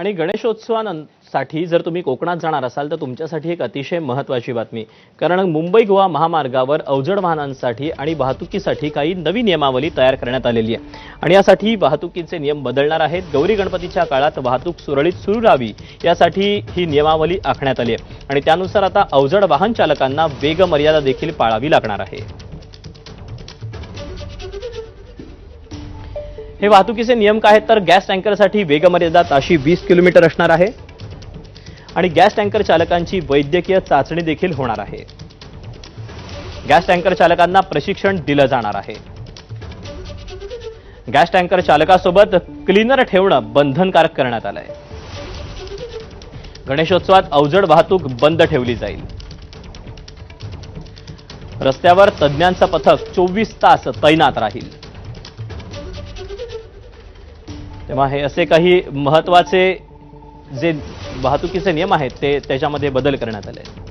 आणि गणेशोत्सवासाठी जर तुम्ही कोकणात जाणार असाल तर तुमच्यासाठी एक अतिशय महत्त्वाची बातमी. कारण मुंबई गोवा महामार्गावर अवजड वाहनांसाठी आणि वाहतुकीसाठी काही नवी नियमावली तयार करण्यात आलेली आहे. आणि यासाठी वाहतुकीचे नियम बदलणार आहेत. गौरी गणपतीच्या काळात वाहतूक सुरळीत सुरू राहावी यासाठी ही नियमावली आखण्यात आली आहे. आणि त्यानुसार आता अवजड वाहन चालकांना वेगमर्यादा देखील पाळावी लागणार आहे. हे वाहतुकीचे नियम काय आहेत? तर गॅस टँकरसाठी वेगमर्यादा ताशी वीस किलोमीटर असणार आहे. आणि गॅस टँकर चालकांची वैद्यकीय चाचणी देखील होणार आहे. गॅस टँकर चालकांना प्रशिक्षण दिलं जाणार आहे. गॅस टँकर चालकासोबत क्लीनर ठेवणं बंधनकारक करण्यात आलंय. गणेशोत्सवात अवजड वाहतूक बंद ठेवली जाईल. रस्त्यावर तज्ज्ञांचं पथक चोवीस तास तैनात राहील. तेव्हा हे असे काही महत्त्वाचे जे वाहतुकीचे नियम आहेत ते त्याच्यामध्ये बदल करण्यात आले. आहेत